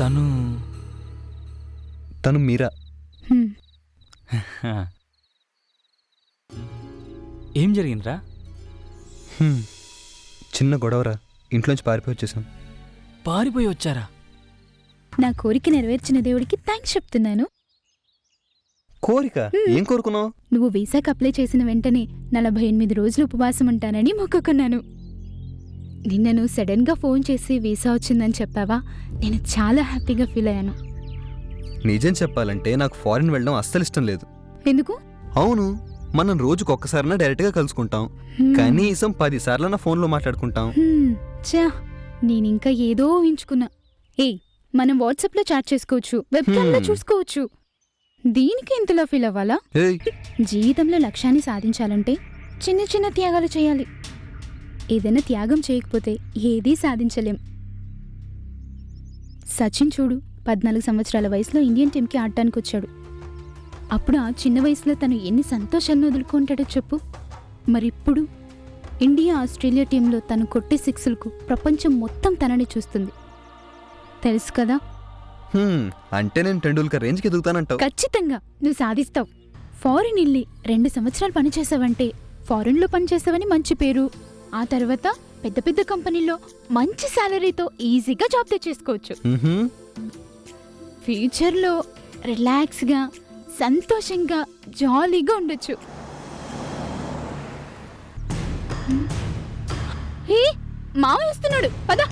తను తను మీరా? హ్మ్. ఏం జరిగిందిరా? హ్మ్. చిన్న గొడవరా? ఇంట్లోంచి పారిపోయి వచ్చేసాం. పారిపోయి వచ్చారా? నా కోరిక నెరవేర్చిన దేవుడికి థ్యాంక్స్ చెప్తున్నాను. కోరిక? ఏం కోరుకున్నావు? నువ్వు వీసాకి అప్లై చేసిన వెంటనే నలభై ఎనిమిది రోజులు ఉపవాసం ఉంటానని మొక్కుకున్నాను. నిన్న నువ్వు సడన్గా ఫోన్ చేసి వీసా వచ్చిందని చెప్పావా? నేను చాలా హ్యాపీగా ఫీల్ అయ్యాను. నిజం చెప్పాలంటే నాకు ఫారిన్ వెళ్ళడం అస్సలు ఇష్టం లేదు. ఎందుకు? అవును మనం రోజుకు ఒక్కసారైనా డైరెక్ట్గా కలుసుకుంటాం. కనీసం పది సార్లన్నా ఫోన్లో మాట్లాడుకుంటాం. చా నేనింకా ఏదో ఊహించుకున్నా. ఏయ్ మనం వాట్సాప్లో చాట్ చేసుకోవచ్చు వెబ్కామ్లో. చూసుకోవచ్చు. దీనికి ఇంతలా ఫీల్ అవ్వాలా? ఏయ్. జీవితంలో లక్ష్యాన్ని సాధించాలంటే చిన్న చిన్న త్యాగాలు చేయాలి. ఏదైనా త్యాగం చేయకపోతే ఏదీ సాధించలేం. సచిన్ చూడు పద్నాలుగు సంవత్సరాల వయసులో ఇండియన్ టీంకి ఆడటానికి వచ్చాడు అప్పుడు ఆ చిన్న వయసులో తను ఎన్ని సంతోషాలను వదులుకుంటాడో చెప్పు. మరిప్పుడు ఇండియా ఆస్ట్రేలియా టీంలో తను కొట్టే సిక్స్లకు ప్రపంచం మొత్తం తనని చూస్తుంది. తెలుసు కదా? అంటే నేను టెండూల్కర్ రేంజ్కి ఎదుగుతానంటావు. ఖచ్చితంగా నువ్వు సాధిస్తావు. ఫారిన్ ఇల్లి రెండు సంవత్సరాలు పనిచేసావంటే ఫారిన్లో పనిచేసావని మంచి పేరు. ఆ తర్వాత పెద్ద పెద్ద కంపెనీల్లో మంచి శాలరీతో ఈజీగా జాబ్ తెచ్చేసుకోవచ్చు. ఫ్యూచర్లో రిలాక్స్గా సంతోషంగా జాలీగా ఉండొచ్చు. మావ వస్తున్నాడు. పద.